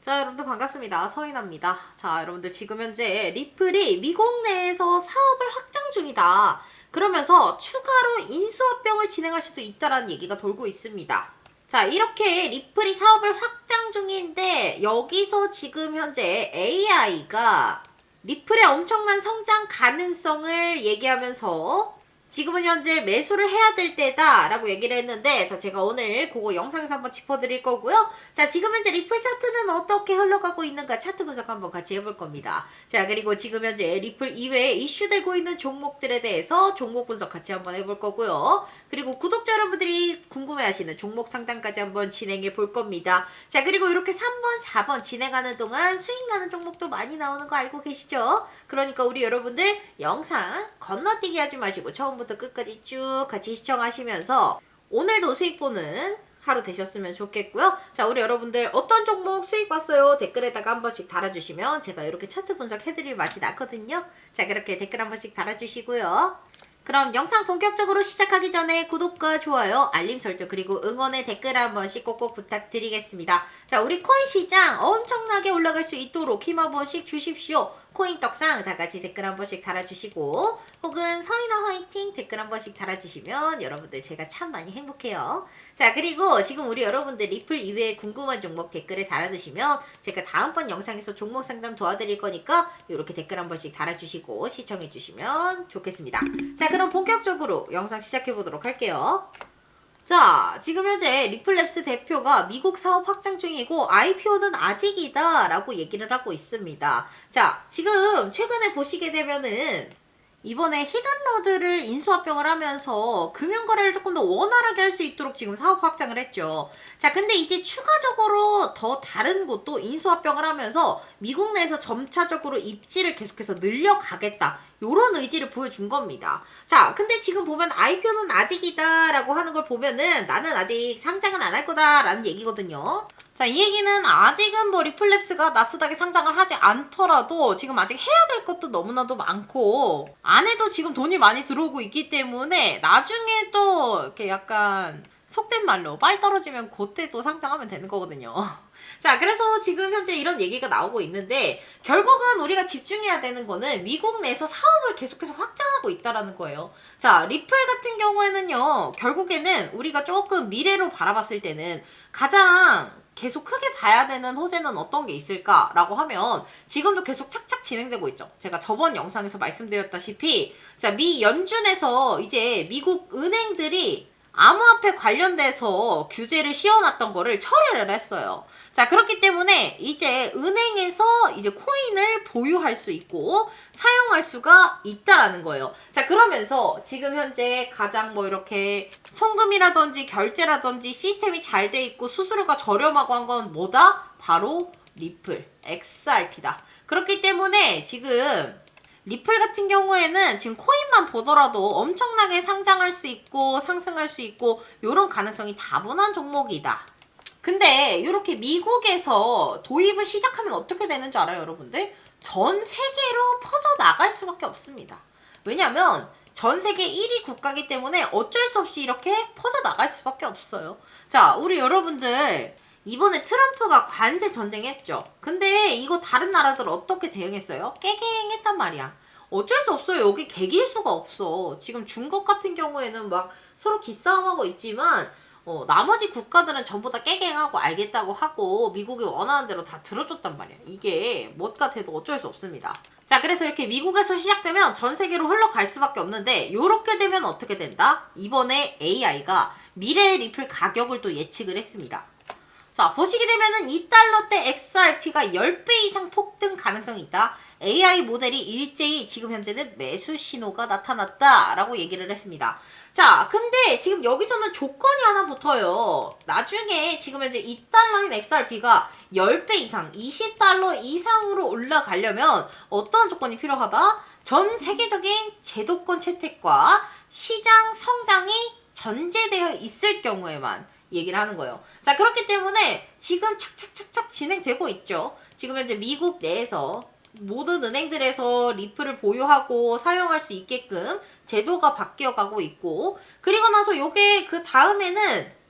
자, 여러분들 반갑습니다. 서인아입니다. 자, 여러분들 지금 현재 리플이 미국 내에서 사업을 확장 중이다. 그러면서 추가로 인수합병을 진행할 수도 있다라는 얘기가 돌고 있습니다. 자, 이렇게 리플이 사업을 확장 중인데 여기서 지금 현재 AI가 리플의 엄청난 성장 가능성을 얘기하면서 지금은 현재 매수를 해야 될 때다 라고 얘기를 했는데 자 제가 오늘 그거 영상에서 한번 짚어드릴 거고요. 자 지금 현재 리플 차트는 어떻게 흘러가고 있는가 차트 분석 한번 같이 해볼 겁니다. 자 그리고 지금 현재 리플 이외에 이슈되고 있는 종목들에 대해서 종목 분석 같이 한번 해볼 거고요. 그리고 구독자 여러분들이 궁금해하시는 종목 상담까지 한번 진행해 볼 겁니다. 자 그리고 이렇게 3번, 4번 진행하는 동안 수익 나는 종목도 많이 나오는 거 알고 계시죠? 그러니까 우리 여러분들 영상 건너뛰기 하지 마시고 처음 부터 끝까지 쭉 같이 시청하시면서 오늘도 수익 보는 하루 되셨으면 좋겠고요. 자, 우리 여러분들 어떤 종목 수익 봤어요? 댓글에다가 한 번씩 달아주시면 제가 이렇게 차트 분석해드릴 맛이 나거든요. 자, 그렇게 댓글 한 번씩 달아주시고요. 그럼 영상 본격적으로 시작하기 전에 구독과 좋아요, 알림 설정 그리고 응원의 댓글 한 번씩 꼭꼭 부탁드리겠습니다. 자, 우리 코인 시장 엄청나게 올라갈 수 있도록 힘 한 번씩 주십시오. 코인 떡상 다 같이 댓글 한 번씩 달아주시고 혹은 서인아 화이팅 댓글 한 번씩 달아주시면 여러분들 제가 참 많이 행복해요. 자 그리고 지금 우리 여러분들 리플 이외에 궁금한 종목 댓글에 달아주시면 제가 다음번 영상에서 종목 상담 도와드릴 거니까 이렇게 댓글 한 번씩 달아주시고 시청해주시면 좋겠습니다. 자 그럼 본격적으로 영상 시작해 보도록 할게요. 자, 지금 현재 리플랩스 대표가 미국 사업 확장 중이고 IPO는 아직이다 라고 얘기를 하고 있습니다. 자, 지금 최근에 보시게 되면은 이번에 히든러드를 인수합병을 하면서 금융거래를 조금 더 원활하게 할 수 있도록 지금 사업 확장을 했죠. 자, 근데 이제 추가적으로 더 다른 곳도 인수합병을 하면서 미국 내에서 점차적으로 입지를 계속해서 늘려가겠다. 요런 의지를 보여준 겁니다. 자, 근데 지금 보면 IPO는 아직이다라고 하는 걸 보면은 나는 아직 상장은 안 할 거다라는 얘기거든요. 자, 이 얘기는 아직은 뭐 리플랩스가 나스닥에 상장을 하지 않더라도 지금 아직 해야 될 것도 너무나도 많고 안에도 지금 돈이 많이 들어오고 있기 때문에 나중에 또 이렇게 약간 속된 말로 빨 떨어지면 그때 또 상장하면 되는 거거든요. 자, 그래서 지금 현재 이런 얘기가 나오고 있는데 결국은 우리가 집중해야 되는 거는 미국 내에서 사업을 계속해서 확장하고 있다라는 거예요. 자, 리플 같은 경우에는요. 결국에는 우리가 조금 미래로 바라봤을 때는 가장 계속 크게 봐야 되는 호재는 어떤 게 있을까라고 하면 지금도 계속 착착 진행되고 있죠. 제가 저번 영상에서 말씀드렸다시피 자, 미 연준에서 이제 미국 은행들이 암호화폐 관련돼서 규제를 씌워놨던 거를 철회를 했어요. 자, 그렇기 때문에 이제 은행에서 이제 코인을 보유할 수 있고 사용할 수가 있다라는 거예요. 자, 그러면서 지금 현재 가장 뭐 이렇게 송금이라든지 결제라든지 시스템이 잘 돼 있고 수수료가 저렴하고 한 건 뭐다? 바로 리플, XRP다. 그렇기 때문에 지금 리플 같은 경우에는 지금 코인만 보더라도 엄청나게 상장할 수 있고 상승할 수 있고 이런 가능성이 다분한 종목이다. 근데 이렇게 미국에서 도입을 시작하면 어떻게 되는 줄 알아요, 여러분들? 전 세계로 퍼져 나갈 수밖에 없습니다. 왜냐면 전 세계 1위 국가기 때문에 어쩔 수 없이 이렇게 퍼져 나갈 수밖에 없어요. 자, 우리 여러분들 이번에 트럼프가 관세 전쟁했죠. 근데 이거 다른 나라들 어떻게 대응했어요? 깨갱했단 말이야. 어쩔 수 없어요. 여기 개길 수가 없어. 지금 중국 같은 경우에는 막 서로 기싸움하고 있지만 어, 나머지 국가들은 전부 다 깨갱하고 알겠다고 하고 미국이 원하는 대로 다 들어줬단 말이야. 이게 뭐 같아도 어쩔 수 없습니다. 자, 그래서 이렇게 미국에서 시작되면 전 세계로 흘러갈 수밖에 없는데 요렇게 되면 어떻게 된다? 이번에 AI가 미래의 리플 가격을 또 예측을 했습니다. 자, 보시게 되면은 2달러대 XRP가 10배 이상 폭등 가능성이 있다. AI 모델이 일제히 지금 현재는 매수 신호가 나타났다라고 얘기를 했습니다. 자, 근데 지금 여기서는 조건이 하나 붙어요. 나중에 지금 현재 2달러인 XRP가 10배 이상, 20달러 이상으로 올라가려면 어떤 조건이 필요하다? 전 세계적인 제도권 채택과 시장 성장이 전제되어 있을 경우에만 얘기를 하는 거예요. 자, 그렇기 때문에 지금 착착착착 진행되고 있죠. 지금 현재 미국 내에서 모든 은행들에서 리플을 보유하고 사용할 수 있게끔 제도가 바뀌어 가고 있고, 그리고 나서 요게 그 다음에는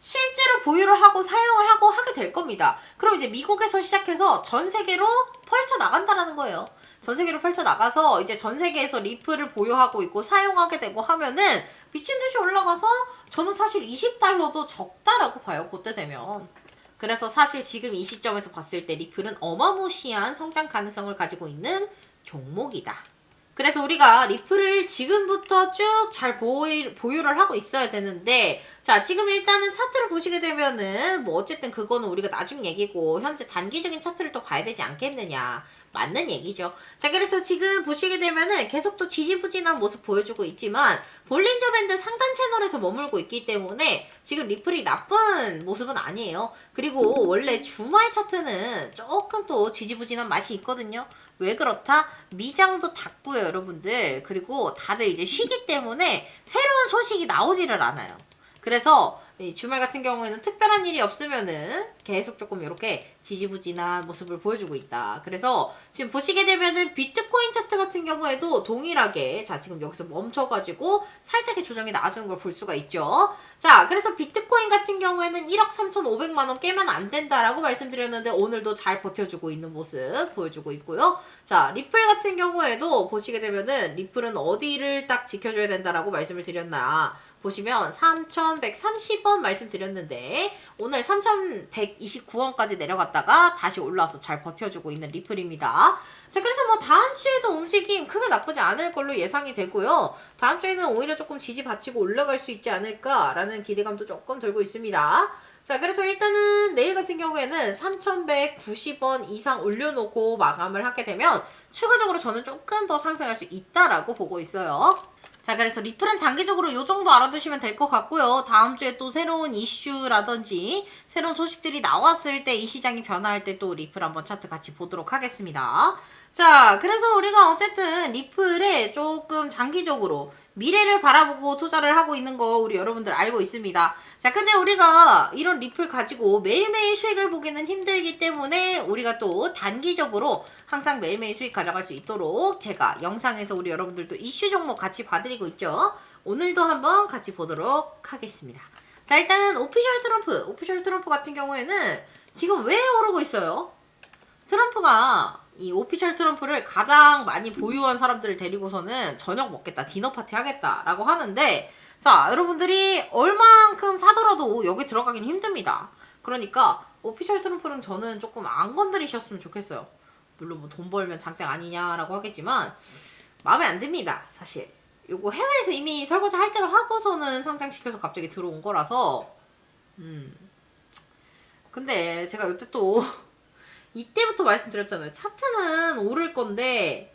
실제로 보유를 하고 사용을 하고 하게 될 겁니다. 그럼 이제 미국에서 시작해서 전 세계로 펼쳐 나간다라는 거예요. 전 세계로 펼쳐 나가서 이제 전 세계에서 리플을 보유하고 있고 사용하게 되고 하면은 미친 듯이 올라가서 저는 사실 20달러도 적다라고 봐요. 그때 되면. 그래서 사실 지금 이 시점에서 봤을 때 리플은 어마무시한 성장 가능성을 가지고 있는 종목이다. 그래서 우리가 리플을 지금부터 쭉 잘 보유를 하고 있어야 되는데, 자, 지금 일단은 차트를 보시게 되면은, 뭐, 어쨌든 그거는 우리가 나중 얘기고, 현재 단기적인 차트를 또 봐야 되지 않겠느냐. 맞는 얘기죠. 자, 그래서 지금 보시게 되면은 계속 또 지지부진한 모습 보여주고 있지만, 볼린저 밴드 상단 채널에서 머물고 있기 때문에, 지금 리플이 나쁜 모습은 아니에요. 그리고 원래 주말 차트는 조금 또 지지부진한 맛이 있거든요. 왜 그렇다? 미장도 닫고요, 여러분들. 그리고 다들 이제 쉬기 때문에 새로운 소식이 나오지를 않아요. 그래서 이 주말 같은 경우에는 특별한 일이 없으면은 계속 조금 이렇게 지지부진한 모습을 보여주고 있다. 그래서 지금 보시게 되면은 비트코인 차트 같은 경우에도 동일하게 자 지금 여기서 멈춰가지고 살짝의 조정이 나와주는 걸 볼 수가 있죠. 자 그래서 비트코인 같은 경우에는 1억 3,500만 원 깨면 안 된다라고 말씀드렸는데 오늘도 잘 버텨주고 있는 모습 보여주고 있고요. 자 리플 같은 경우에도 보시게 되면은 리플은 어디를 딱 지켜줘야 된다라고 말씀을 드렸나. 보시면 3,130원 말씀드렸는데 오늘 3,129원까지 내려갔다가 다시 올라와서 잘 버텨주고 있는 리플입니다. 자 그래서 뭐 다음 주에도 움직임 크게 나쁘지 않을 걸로 예상이 되고요. 다음 주에는 오히려 조금 지지 받치고 올라갈 수 있지 않을까라는 기대감도 조금 들고 있습니다. 자, 그래서 일단은 내일 같은 경우에는 3,190원 이상 올려놓고 마감을 하게 되면 추가적으로 저는 조금 더 상승할 수 있다라고 보고 있어요. 자, 그래서 리플은 단기적으로 요 정도 알아두시면 될 것 같고요. 다음 주에 또 새로운 이슈라든지 새로운 소식들이 나왔을 때 이 시장이 변화할 때 또 리플 한번 차트 같이 보도록 하겠습니다. 자, 그래서 우리가 어쨌든 리플에 조금 장기적으로 미래를 바라보고 투자를 하고 있는 거 우리 여러분들 알고 있습니다. 자, 근데 우리가 이런 리플 가지고 매일매일 수익을 보기는 힘들기 때문에 우리가 또 단기적으로 항상 매일매일 수익 가져갈 수 있도록 제가 영상에서 우리 여러분들도 이슈 종목 같이 봐드리고 있죠. 오늘도 한번 같이 보도록 하겠습니다. 자, 일단은 오피셜 트럼프, 오피셜 트럼프 같은 경우에는 지금 왜 오르고 있어요? 트럼프가 이 오피셜 트럼프를 가장 많이 보유한 사람들을 데리고서는 저녁 먹겠다, 디너 파티 하겠다라고 하는데, 자, 여러분들이 얼만큼 사더라도 여기 들어가긴 힘듭니다. 그러니까, 오피셜 트럼프는 저는 조금 안 건드리셨으면 좋겠어요. 물론 뭐 돈 벌면 장땡 아니냐라고 하겠지만, 마음에 안 듭니다, 사실. 요거 해외에서 이미 설거지 할 대로 하고서는 상장시켜서 갑자기 들어온 거라서, 음. 근데 제가 요때 또, 이때부터 말씀드렸잖아요. 차트는 오를 건데,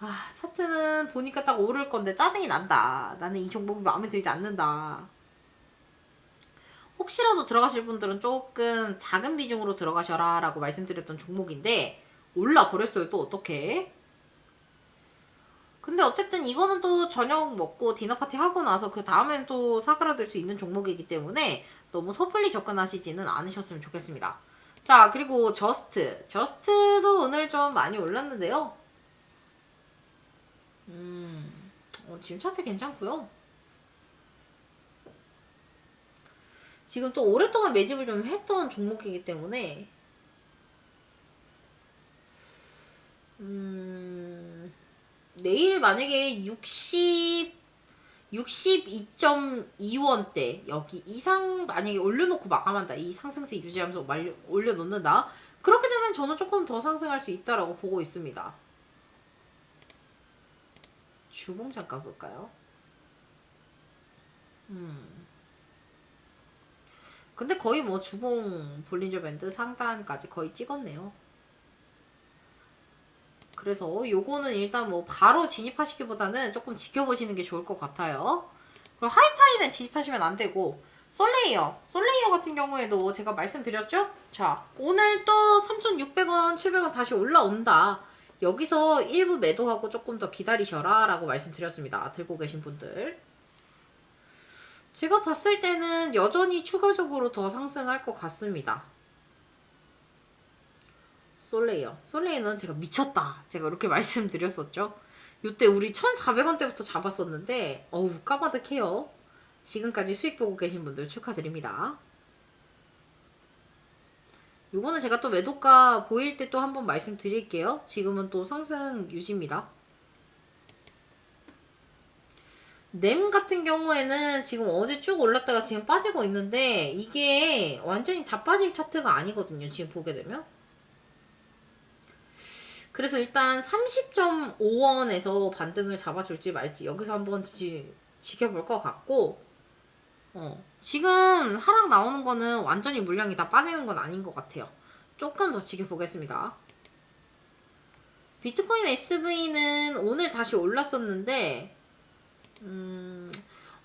아, 차트는 보니까 딱 오를 건데 짜증이 난다. 나는 이 종목이 마음에 들지 않는다. 혹시라도 들어가실 분들은 조금 작은 비중으로 들어가셔라 라고 말씀드렸던 종목인데, 올라 버렸어요. 또 어떻게? 근데 어쨌든 이거는 또 저녁 먹고 디너 파티 하고 나서 그 다음엔 또 사그라들 수 있는 종목이기 때문에 너무 섣불리 접근하시지는 않으셨으면 좋겠습니다. 자, 그리고 저스트. 저스트도 오늘 좀 많이 올랐는데요. 음, 어, 지금 차트 괜찮고요. 지금 또 오랫동안 매집을 좀 했던 종목이기 때문에 음, 내일 만약에 60 62.2원대. 여기 이상 만약에 올려놓고 마감한다. 이 상승세 유지하면서 말려, 올려놓는다. 그렇게 되면 저는 조금 더 상승할 수 있다라고 보고 있습니다. 주봉 잠깐 볼까요? 음. 근데 거의 뭐 주봉 볼린저 밴드 상단까지 거의 찍었네요 그래서 요거는 일단 뭐 바로 진입하시기보다는 조금 지켜보시는 게 좋을 것 같아요. 그리고 하이파이는 진입하시면 안 되고 솔레이어, 솔레이어 같은 경우에도 제가 말씀드렸죠? 자, 오늘 또 3,600원, 700원 다시 올라온다. 여기서 일부 매도하고 조금 더 기다리셔라 라고 말씀드렸습니다. 들고 계신 분들. 제가 봤을 때는 여전히 추가적으로 더 상승할 것 같습니다. 솔레이어. 솔레이어는 제가 미쳤다. 제가 이렇게 말씀드렸었죠. 이때 우리 1,400원대부터 잡았었는데 어우 까마득해요. 지금까지 수익 보고 계신 분들 축하드립니다. 요거는 제가 또 매도가 보일 때 또 한번 말씀드릴게요. 지금은 또 상승 유지입니다. 냄 같은 경우에는 지금 어제 쭉 올랐다가 지금 빠지고 있는데 이게 완전히 다 빠질 차트가 아니거든요. 지금 보게 되면. 그래서 일단 30.5원에서 반등을 잡아줄지 말지 여기서 한번 지, 지켜볼 것 같고 어, 지금 하락 나오는 거는 완전히 물량이 다 빠지는 건 아닌 것 같아요. 조금 더 지켜보겠습니다. 비트코인 SV는 오늘 다시 올랐었는데 음,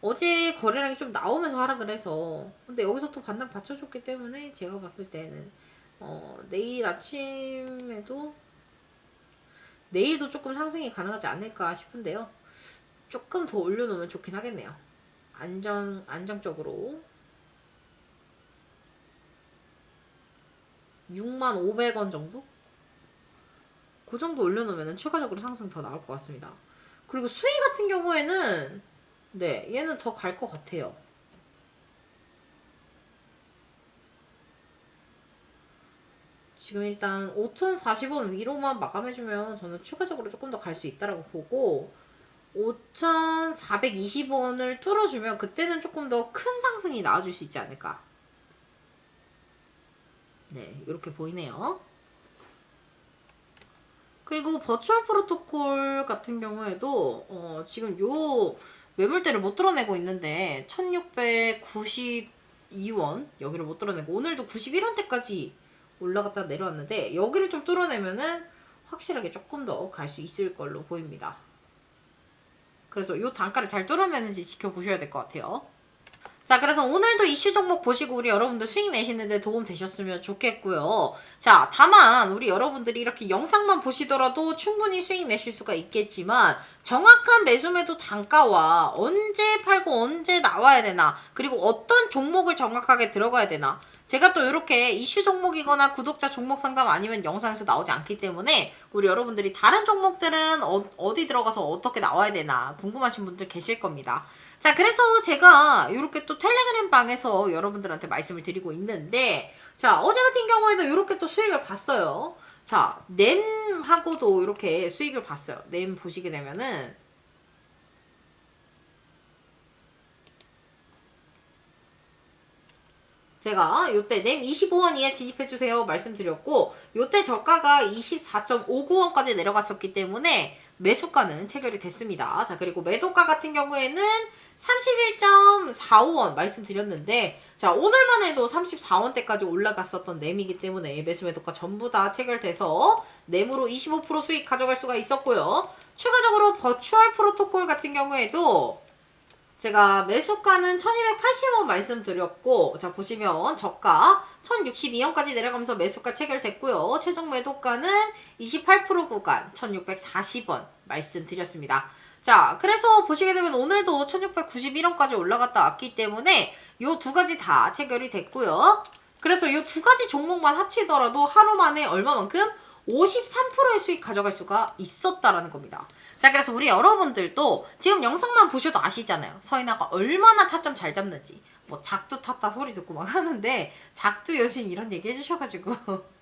어제 거래량이 좀 나오면서 하락을 해서 근데 여기서 또 반등 받쳐줬기 때문에 제가 봤을 때는 어, 내일 아침에도 내일도 조금 상승이 가능하지 않을까 싶은데요. 조금 더 올려놓으면 좋긴 하겠네요. 안정 안정적으로 6만 500원 정도? 그 정도 올려놓으면 추가적으로 상승 더 나올 것 같습니다. 그리고 수위 같은 경우에는 네 얘는 더 갈 것 같아요. 지금 일단 5,040원 위로만 마감해주면 저는 추가적으로 조금 더 갈 수 있다라고 보고 5,420원을 뚫어주면 그때는 조금 더 큰 상승이 나와줄 수 있지 않을까. 네, 이렇게 보이네요. 그리고 버추얼 프로토콜 같은 경우에도 어, 지금 요 매물대를 못 뚫어내고 있는데 1692원 여기를 못 뚫어내고 오늘도 91원대까지 올라갔다 내려왔는데 여기를 좀 뚫어내면은 확실하게 조금 더 갈 수 있을 걸로 보입니다. 그래서 요 단가를 잘 뚫어내는지 지켜보셔야 될 것 같아요. 자, 그래서 오늘도 이슈 종목 보시고 우리 여러분들 수익 내시는데 도움 되셨으면 좋겠고요. 자, 다만 우리 여러분들이 이렇게 영상만 보시더라도 충분히 수익 내실 수가 있겠지만 정확한 매수 매도 단가와 언제 팔고 언제 나와야 되나 그리고 어떤 종목을 정확하게 들어가야 되나 제가 또 이렇게 이슈 종목이거나 구독자 종목 상담 아니면 영상에서 나오지 않기 때문에 우리 여러분들이 다른 종목들은 어, 디 들어가서 어떻게 나와야 되나 궁금하신 분들 계실 겁니다. 자, 그래서 제가 이렇게 또 텔레그램 방에서 여러분들한테 말씀을 드리고 있는데 자, 어제 같은 경우에도 이렇게 또 수익을 봤어요. 자, 냄하고도 이렇게 수익을 봤어요. 냄 보시게 되면은 제가 요때 램 25원 이에 진입해주세요 말씀드렸고 요때 저가가 24.59원까지 내려갔었기 때문에 매수가는 체결이 됐습니다. 자 그리고 매도가 같은 경우에는 31.45원 말씀드렸는데 자 오늘만 해도 34원대까지 올라갔었던 램이기 때문에 매수 매도가 전부 다 체결돼서 램으로 25% 수익 가져갈 수가 있었고요. 추가적으로 버추얼 프로토콜 같은 경우에도 제가 매수가는 1280원 말씀드렸고 자 보시면 저가 1062원까지 내려가면서 매수가 체결됐고요. 최종 매도가는 28% 구간 1640원 말씀드렸습니다. 자 그래서 보시게 되면 오늘도 1691원까지 올라갔다 왔기 때문에 이두 가지 다 체결이 됐고요. 그래서 이두 가지 종목만 합치더라도 하루 만에 얼마만큼 53%의 수익 가져갈 수가 있었다라는 겁니다. 자, 그래서 우리 여러분들도 지금 영상만 보셔도 아시잖아요. 서인아가 얼마나 타점 잘 잡는지. 뭐 작두 탔다 소리 듣고 막 하는데 작두 여신 이런 얘기 해주셔가지고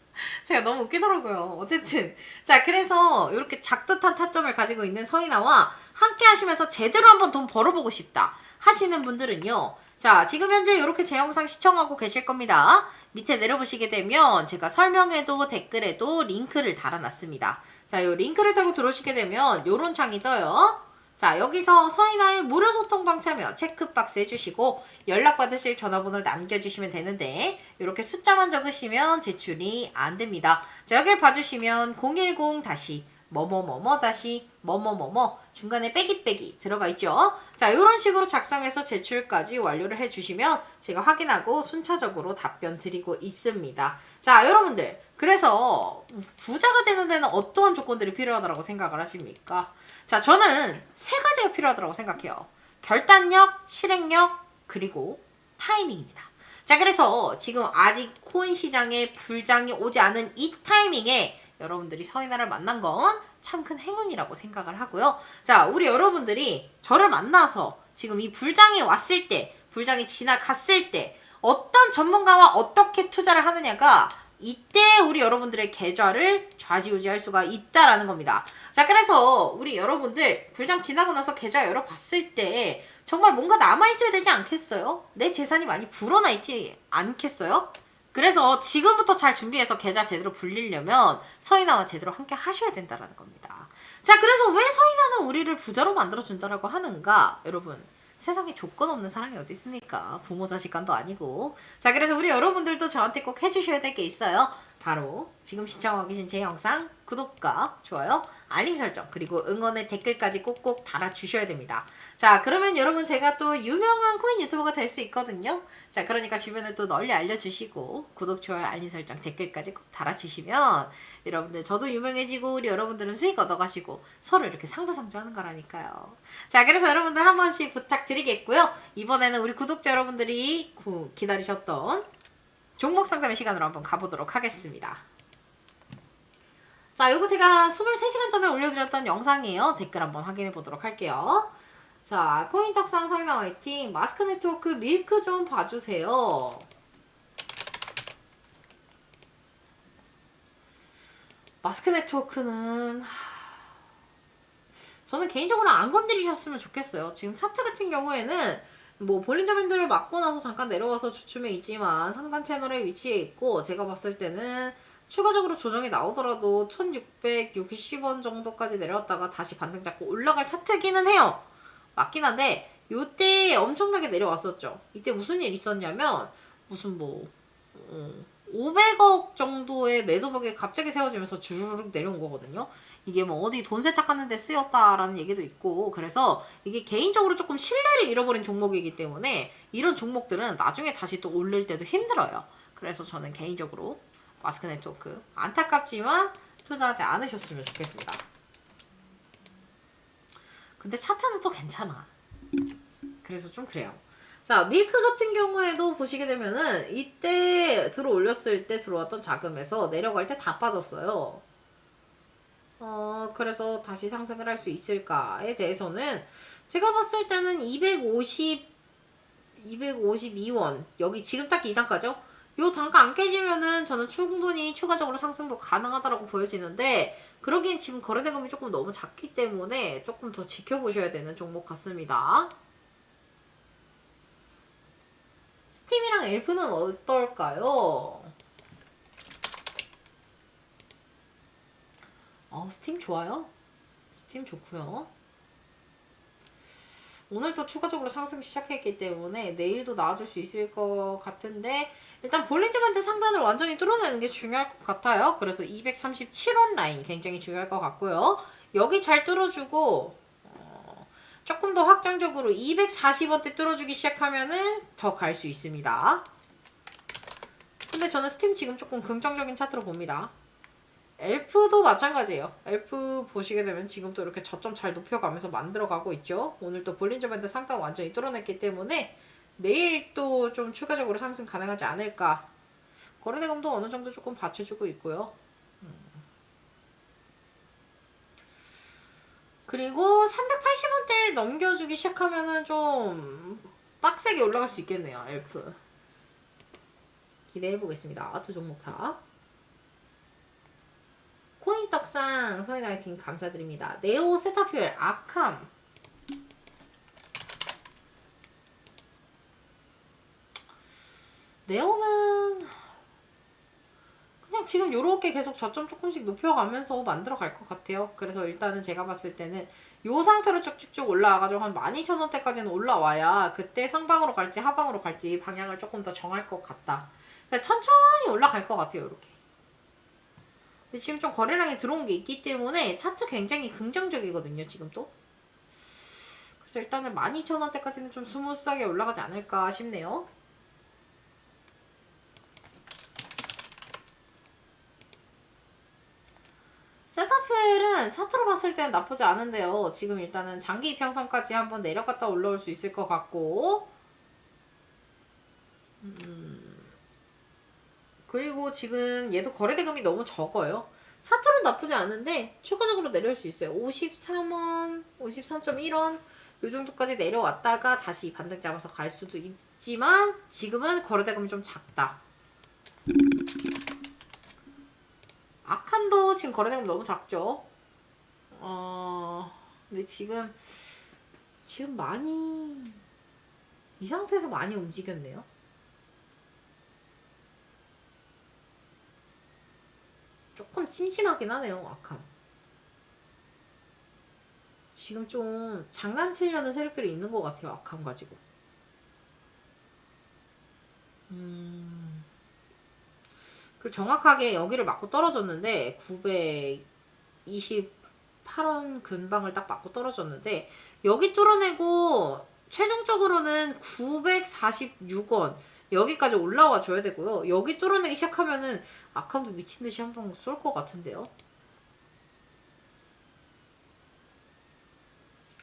제가 너무 웃기더라고요. 어쨌든 자 그래서 이렇게 작두탄 타점을 가지고 있는 서인아와 함께 하시면서 제대로 한번 돈 벌어보고 싶다 하시는 분들은요. 자 지금 현재 이렇게 제 영상 시청하고 계실 겁니다. 밑에 내려보시게 되면 제가 설명에도 댓글에도 링크를 달아놨습니다. 자, 이 링크를 타고 들어오시게 되면 이런 창이 떠요. 자, 여기서 서인아의 무료 소통방 참여 체크박스 해주시고 연락받으실 전화번호를 남겨주시면 되는데 이렇게 숫자만 적으시면 제출이 안 됩니다. 자, 여기를 봐주시면 010 다시 뭐뭐뭐뭐 다시 뭐뭐뭐뭐 중간에 빼기 빼기 들어가 있죠. 자 이런 식으로 작성해서 제출까지 완료를 해주시면 제가 확인하고 순차적으로 답변 드리고 있습니다. 자 여러분들 그래서 부자가 되는 데는 어떠한 조건들이 필요하다고 생각을 하십니까? 자 저는 세 가지가 필요하다고 생각해요. 결단력, 실행력 그리고 타이밍입니다. 자 그래서 지금 아직 코인 시장에 불장이 오지 않은 이 타이밍에 여러분들이 서인아를 만난 건 참 큰 행운이라고 생각을 하고요. 자, 우리 여러분들이 저를 만나서 지금 이 불장이 왔을 때, 불장이 지나갔을 때, 어떤 전문가와 어떻게 투자를 하느냐가 이때 우리 여러분들의 계좌를 좌지우지할 수가 있다라는 겁니다. 자, 그래서 우리 여러분들 불장 지나고 나서 계좌 열어봤을 때 정말 뭔가 남아있어야 되지 않겠어요? 내 재산이 많이 불어나 있지 않겠어요? 그래서 지금부터 잘 준비해서 계좌 제대로 불리려면 서인아와 제대로 함께 하셔야 된다라는 겁니다. 자, 그래서 왜 서인아는 우리를 부자로 만들어준다라고 하는가? 여러분, 세상에 조건 없는 사랑이 어디 있습니까? 부모 자식 간도 아니고. 자, 그래서 우리 여러분들도 저한테 꼭 해주셔야 될 게 있어요. 바로 지금 시청하고 계신 제 영상 구독과 좋아요, 알림 설정 그리고 응원의 댓글까지 꼭꼭 달아주셔야 됩니다. 자 그러면 여러분 제가 또 유명한 코인 유튜버가 될 수 있거든요. 자 그러니까 주변에 또 널리 알려주시고 구독, 좋아요, 알림 설정 댓글까지 꼭 달아주시면 여러분들 저도 유명해지고 우리 여러분들은 수익 얻어가시고 서로 이렇게 상부상조하는 거라니까요. 자 그래서 여러분들 한 번씩 부탁드리겠고요. 이번에는 우리 구독자 여러분들이 구- 기다리셨던 종목 상담의 시간으로 한번 가보도록 하겠습니다. 자, 요거 제가 23시간 전에 올려드렸던 영상이에요. 댓글 한번 확인해 보도록 할게요. 자, 코인떡상 서인아 화이팅! 마스크 네트워크 밀크 좀 봐주세요. 마스크 네트워크는 하, 저는 개인적으로 안 건드리셨으면 좋겠어요. 지금 차트 같은 경우에는 뭐 볼린저 밴드를 맞고 나서 잠깐 내려와서 주춤에 있지만 상단 채널에 위치해 있고 제가 봤을 때는 추가적으로 조정이 나오더라도 1660원 정도까지 내려왔다가 다시 반등 잡고 올라갈 차트기는 해요. 맞긴 한데 요때 엄청나게 내려왔었죠. 이때 무슨 일 있었냐면 무슨 뭐 음, 500억 정도의 매도벽에 갑자기 세워지면서 주르륵 내려온 거거든요. 이게 뭐 어디 돈 세탁하는데 쓰였다라는 얘기도 있고 그래서 이게 개인적으로 조금 신뢰를 잃어버린 종목이기 때문에 이런 종목들은 나중에 다시 또 올릴 때도 힘들어요. 그래서 저는 개인적으로 마스크 네트워크 안타깝지만 투자하지 않으셨으면 좋겠습니다. 근데 차트는 또 괜찮아. 그래서 좀 그래요. 자, 밀크 같은 경우에도 보시게 되면은 이때 들어 올렸을 때 들어왔던 자금에서 내려갈 때 다 빠졌어요. 어, 그래서 다시 상승을 할 수 있을까에 대해서는 제가 봤을 때는 250, 252원. 여기 지금 딱 이 단가죠? 요 단가 안 깨지면은 저는 충분히 추가적으로 상승도 가능하다라고 보여지는데 그러기엔 지금 거래대금이 조금 너무 작기 때문에 조금 더 지켜보셔야 되는 종목 같습니다. 스팀이랑 엘프는 어떨까요? 어, 스팀 좋아요. 스팀 좋고요. 오늘 또 추가적으로 상승 시작했기 때문에 내일도 나아질 수 있을 것 같은데 일단 밴드 상단을 완전히 뚫어내는 게 중요할 것 같아요. 그래서 237원 라인 굉장히 중요할 것 같고요. 여기 잘 뚫어주고 어, 조금 더 확장적으로 240원대 뚫어주기 시작하면은 더 갈 수 있습니다. 근데 저는 스팀 지금 조금 긍정적인 차트로 봅니다. 엘프도 마찬가지예요. 엘프 보시게 되면 지금 또 이렇게 저점 잘 높여가면서 만들어가고 있죠. 오늘 또 볼린저 밴드 상단 완전히 뚫어냈기 때문에 내일 또 좀 추가적으로 상승 가능하지 않을까. 거래대금도 어느 정도 조금 받쳐주고 있고요. 음. 그리고 380원대 넘겨주기 시작하면은 좀 빡세게 올라갈 수 있겠네요. 엘프. 기대해 보겠습니다. 두 종목 다. 코인 떡상 서인 화이팅 감사드립니다. 네오 세타퓨엘 아캄 네오는 그냥 지금 요렇게 계속 저점 조금씩 높여가면서 만들어 갈 것 같아요. 그래서 일단은 제가 봤을 때는 요 상태로 쭉쭉쭉 올라와가지고 한 12,000원대까지는 올라와야 그때 상방으로 갈지 하방으로 갈지 방향을 조금 더 정할 것 같다. 그러니까 천천히 올라갈 것 같아요. 이렇게. 근데 지금 좀 거래량이 들어온 게 있기 때문에 차트 굉장히 긍정적이거든요, 지금 또. 그래서 일단은 12,000원대까지는 좀 스무스하게 올라가지 않을까 싶네요. 세타퓨엘은 차트로 봤을 때는 나쁘지 않은데요. 지금 일단은 장기 이평선까지 한번 내려갔다 올라올 수 있을 것 같고, 음, 그리고 지금 얘도 거래대금이 너무 적어요. 차트는 나쁘지 않은데 추가적으로 내려올 수 있어요. 53원, 53.1원 요 정도까지 내려왔다가 다시 반등 잡아서 갈 수도 있지만 지금은 거래대금이 좀 작다. 3천도 지금 거래대금 너무 작죠? 어, 근데 지금, 지금 많이, 이 상태에서 많이 움직였네요. 조금 찜찜하긴 하네요, 아캄. 지금 좀 장난치려는 세력들이 있는 것 같아요, 아캄 가지고. 음. 그 정확하게 여기를 맞고 떨어졌는데 928원 근방을 딱 맞고 떨어졌는데 여기 뚫어내고 최종적으로는 946원 여기까지 올라와 줘야 되고요. 여기 뚫어내기 시작하면은 아캄도 미친 듯이 한방쏠것 같은데요.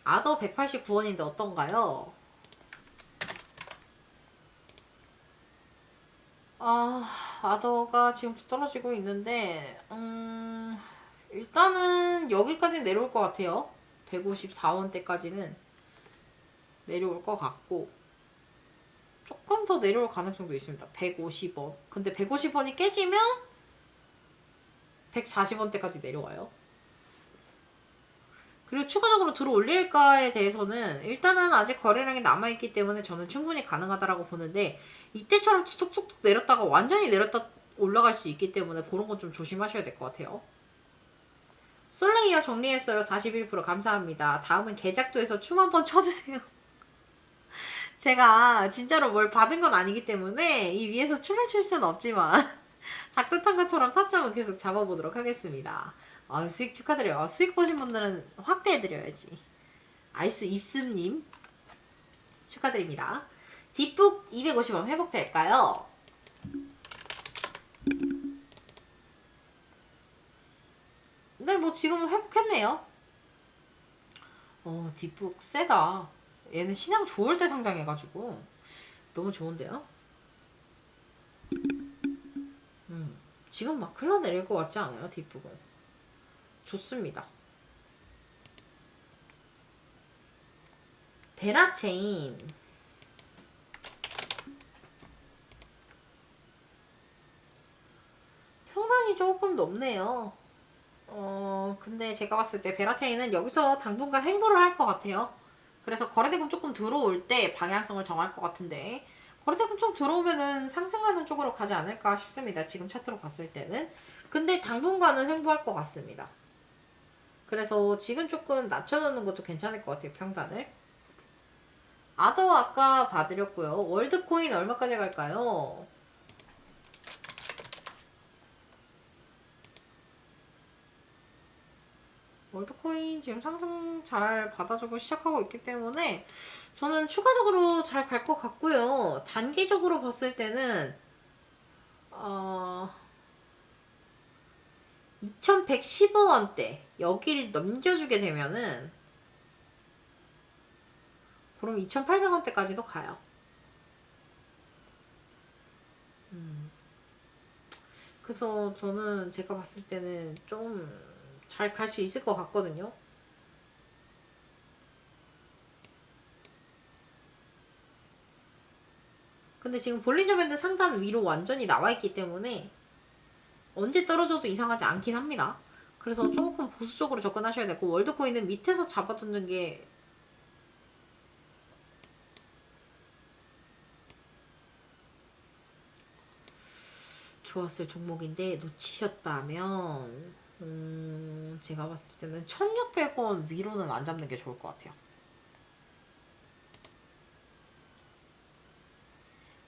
아더 189원인데 어떤가요? 아, 아더가 지금 떨어지고 있는데, 음, 일단은 여기까지 내려올 것 같아요. 154원대까지는 내려올 것 같고, 더 내려올 가능성도 있습니다. 150원. 근데 150원이 깨지면 140원대까지 내려와요. 그리고 추가적으로 들어 올릴까에 대해서는 일단은 아직 거래량이 남아있기 때문에 저는 충분히 가능하다라고 보는데 이때처럼 툭툭툭 내렸다가 완전히 내렸다 올라갈 수 있기 때문에 그런 건 좀 조심하셔야 될 것 같아요. 솔레이어 정리했어요. 41% 감사합니다. 다음은 계작도에서 춤 한번 춰주세요. 제가 진짜로 뭘 받은 건 아니기 때문에 이 위에서 춤을 출 수는 없지만 작두탄 것처럼 타점은 계속 잡아보도록 하겠습니다. 아, 수익 축하드려요. 아, 수익 보신 분들은 확대해드려야지. 아이스 입스님 축하드립니다. 뒷북 250원 회복될까요? 네, 뭐 지금은 회복했네요. 어, 뒷북 세다. 얘는 시장 좋을 때 상장해가지고 너무 좋은데요? 음, 지금 막 흘러내릴 것 같지 않아요, 뒷북은? 좋습니다. 베라체인 평단이 조금 높네요. 어, 근데 제가 봤을 때 베라체인은 여기서 당분간 행보를 할 것 같아요. 그래서 거래대금 조금 들어올 때 방향성을 정할 것 같은데 거래대금 좀 들어오면은 상승하는 쪽으로 가지 않을까 싶습니다. 지금 차트로 봤을 때는. 근데 당분간은 횡보할 것 같습니다. 그래서 지금 조금 낮춰놓는 것도 괜찮을 것 같아요. 평단을. 아더 아까 봐드렸고요. 월드코인 얼마까지 갈까요? 월드코인 지금 상승 잘 받아주고 시작하고 있기 때문에 저는 추가적으로 잘 갈 것 같고요. 단기적으로 봤을 때는 어 2115원대 여기를 넘겨주게 되면은 그럼 2800원대까지도 가요. 음. 그래서 저는 제가 봤을 때는 좀 잘 갈 수 있을 것 같거든요. 근데 지금 볼린저 밴드 상단 위로 완전히 나와 있기 때문에 언제 떨어져도 이상하지 않긴 합니다. 그래서 조금 보수적으로 접근하셔야 되고 월드코인은 밑에서 잡아두는 게 좋았을 종목인데 놓치셨다면 음, 제가 봤을 때는 1600원 위로는 안 잡는 게 좋을 것 같아요.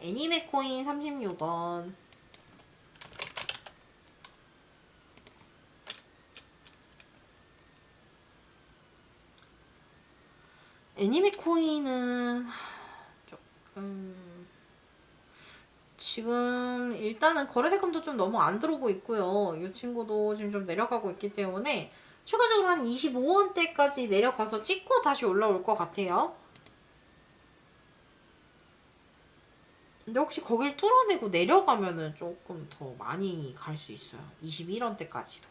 애니메 코인 36원 애니메 코인은 조금 지금 일단은 거래대금도 좀 너무 안 들어오고 있고요. 이 친구도 지금 좀 내려가고 있기 때문에 추가적으로 한 25원대까지 내려가서 찍고 다시 올라올 것 같아요. 근데 혹시 거길 뚫어내고 내려가면은 조금 더 많이 갈 수 있어요. 21원대까지도.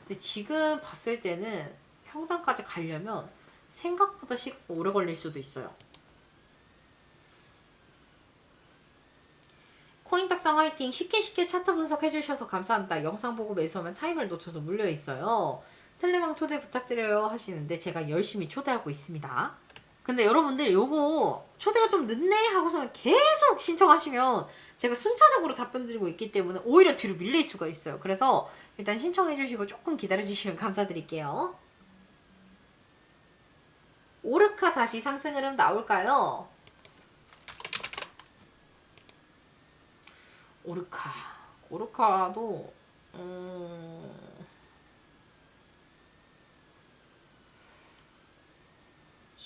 근데 지금 봤을 때는 평단까지 가려면 생각보다 시간 오래 걸릴 수도 있어요. 코인 딱상 화이팅 쉽게 쉽게 차트 분석해 주셔서 감사합니다. 영상 보고 매수하면 타임을 놓쳐서 물려 있어요. 텔레망 초대 부탁드려요 하시는데 제가 열심히 초대하고 있습니다. 근데 여러분들 요거 초대가 좀 늦네 하고서는 계속 신청하시면 제가 순차적으로 답변 드리고 있기 때문에 오히려 뒤로 밀릴 수가 있어요. 그래서 일단 신청해 주시고 조금 기다려 주시면 감사드릴게요. 오르카 다시 상승 흐름 나올까요? 오르카. 오르카도 음...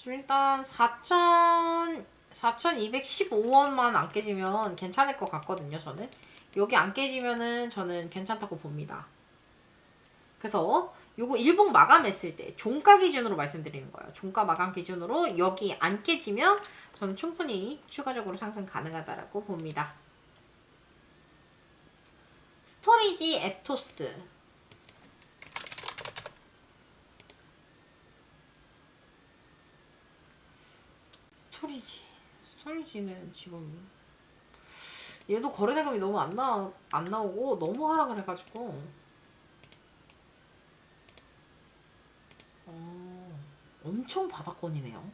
일단 4,000 4,215원만 안 깨지면 괜찮을 것 같거든요, 저는. 여기 안 깨지면은 저는 괜찮다고 봅니다. 그래서 요거 일봉 마감했을 때 종가 기준으로 말씀드리는 거예요. 종가 마감 기준으로 여기 안 깨지면 저는 충분히 추가적으로 상승 가능하다라고 봅니다. 스토리지 앱토스. 스토리지. 스토리지는 지금 얘도 거래대금이 너무 안, 나, 안 나오고 너무 하락을 해가지고. 어, 엄청 바닥권이네요.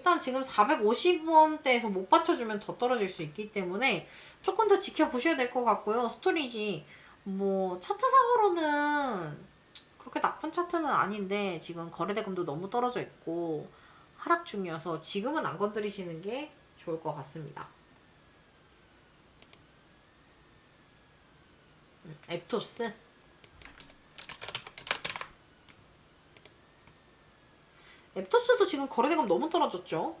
일단 지금 450원대에서 못 받쳐주면 더 떨어질 수 있기 때문에 조금 더 지켜보셔야 될 것 같고요. 스토리지 뭐 차트상으로는 그렇게 나쁜 차트는 아닌데 지금 거래대금도 너무 떨어져 있고 하락 중이어서 지금은 안 건드리시는 게 좋을 것 같습니다. 음, 앱토스 앱토스도 지금 거래대금 너무 떨어졌죠.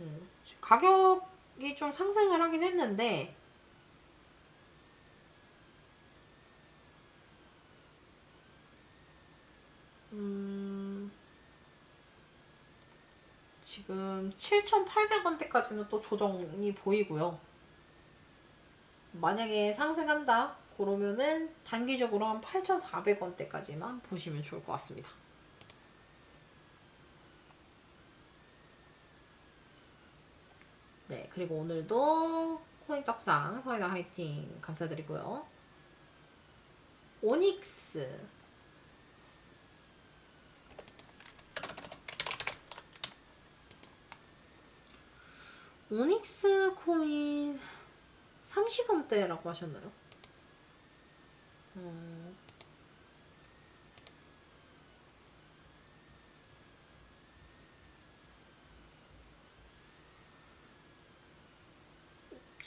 음, 가격이 좀 상승을 하긴 했는데 음, 지금 7,800원대까지는 또 조정이 보이고요. 만약에 상승한다 그러면은 단기적으로 한 8,400원대까지만 보시면 좋을 것 같습니다. 네, 그리고 오늘도 코인 떡상 서해나 화이팅 감사드리고요. 오닉스 오닉스 코인 30원대라고 하셨나요? 음,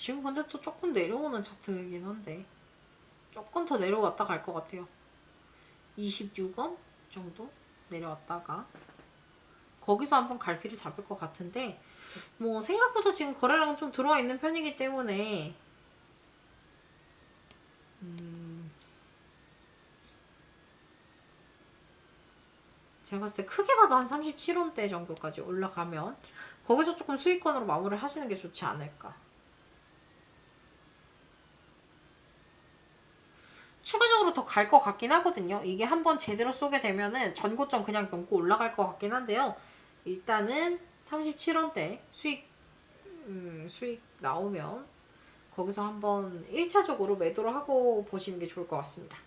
지금 근데 또 조금 내려오는 차트이긴 한데 조금 더 내려왔다 갈 것 같아요. 26원 정도 내려왔다가 거기서 한번 갈피를 잡을 것 같은데 뭐 생각보다 지금 거래량은 좀 들어와 있는 편이기 때문에 음 제가 봤을 때 크게 봐도 한 37원대 정도까지 올라가면 거기서 조금 수익권으로 마무리를 하시는 게 좋지 않을까. 추가적으로 더 갈 것 같긴 하거든요. 이게 한번 제대로 쏘게 되면은 전고점 그냥 넘고 올라갈 것 같긴 한데요. 일단은 37원대 수익 음, 수익 나오면 거기서 한번 1차적으로 매도를 하고 보시는 게 좋을 것 같습니다.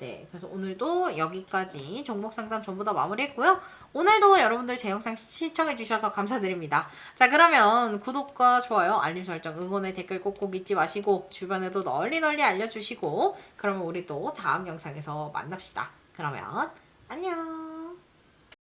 네, 그래서 오늘도 여기까지 종목 상담 전부 다 마무리했고요. 오늘도 여러분들 제 영상 시청해주셔서 감사드립니다. 자, 그러면 구독과 좋아요, 알림 설정, 응원의 댓글 꼭꼭 잊지 마시고 주변에도 널리 널리 알려주시고 그러면 우리 또 다음 영상에서 만납시다. 그러면 안녕.